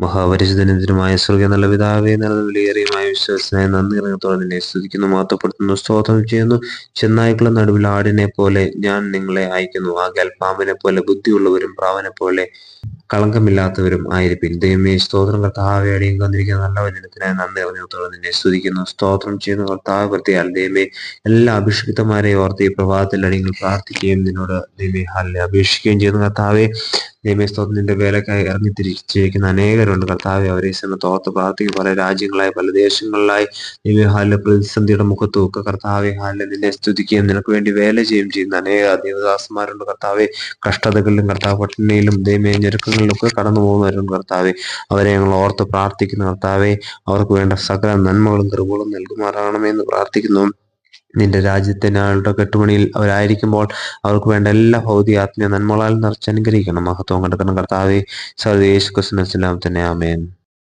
മഹാപരിചിതനത്തിനുമായ സ്വർഗ നല്ല പിതാവേ നല്ല വിലയേറിയമായ വിശ്വാസനായ നന്ദി ഇറങ്ങത്തോടെ നിന്നെ സ്തുതിക്കുന്നു മാത്രപ്പെടുത്തുന്നു സ്തോത്രം ചെയ്യുന്നു. ചെന്നായ്ക്കളുടെ നടുവിൽ ആടിനെ പോലെ ഞാൻ നിങ്ങളെ അയക്കുന്നു. ആകയാൽ പാമ്പിനെ പോലെ ബുദ്ധിയുള്ളവരും പ്രാവനെ പോലെ കളങ്കമില്ലാത്തവരും ആയിരിക്കും ദൈവമേ സ്തോത്രം കർത്താവെ അടിയും കന്നിരിക്കുന്ന നല്ല വചനത്തിനായി നന്ദി ഇറങ്ങത്തോടെ നിന്നെ സ്തുതിക്കുന്നു. സ്തോത്രം ചെയ്യുന്നു കർത്താവ് പ്രത്യേകം ദൈവമേ എല്ലാ അഭിഷിക്തമാരെ ഓർത്ത് പ്രഭാതത്തിൽ അടിയങ്ങൾ പ്രാർത്ഥിക്കുകയും നിന്നോട് ദൈവമേ ഹാലിനെ അപേക്ഷിക്കുകയും ചെയ്യുന്നു കർത്താവെ ദൈവമേ സ്തോത്രം നിന്റെ വേലക്കായി ഇറങ്ങി തിരിച്ചിരിക്കുന്ന അനേകരുണ്ട്. കർത്താവ് അവരെ സമയം തോർത്ത് പ്രാർത്ഥിക്കും. പല രാജ്യങ്ങളായി പല ദേശങ്ങളിലായി ദൈവമേ ഹാലിലെ പ്രതിസന്ധിയുടെ മുഖത്ത് ഒക്കെ കർത്താവെ ഹാലിനെ നിന്നെ സ്തുതിക്കുകയും നിനക്ക് വേണ്ടി വേല ചെയ്യുകയും ചെയ്യുന്ന അനേക ദേവദാസന്മാരുണ്ട്. കർത്താവെ കഷ്ടതകളിലും കർത്താവ് പട്ടിണിയിലും ദൈവമേ ഞെരുക്കങ്ങളിലും ഒക്കെ കടന്നു പോകുന്നവരുണ്ട് കർത്താവെ. അവരെ ഞങ്ങൾ ഓർത്ത് പ്രാർത്ഥിക്കുന്ന. കർത്താവെ അവർക്ക് വേണ്ട സകല നന്മകളും കൃപകളും നൽകുമാറാകണമെന്ന് പ്രാർത്ഥിക്കുന്നു. നിന്റെ രാജ്യത്തിനാളുടെ കെട്ടുപണിയിൽ അവരായിരിക്കുമ്പോൾ അവർക്ക് വേണ്ട എല്ലാ ഭൗതിക ആത്മീയ നന്മകളാൽ നിറച്ചനുഗ്രഹിക്കണം മഹത്വം കണ്ടെത്തണം. കർത്താവെ സർവേശ് കുസ്ലാം തന്നെ ആമേൻ.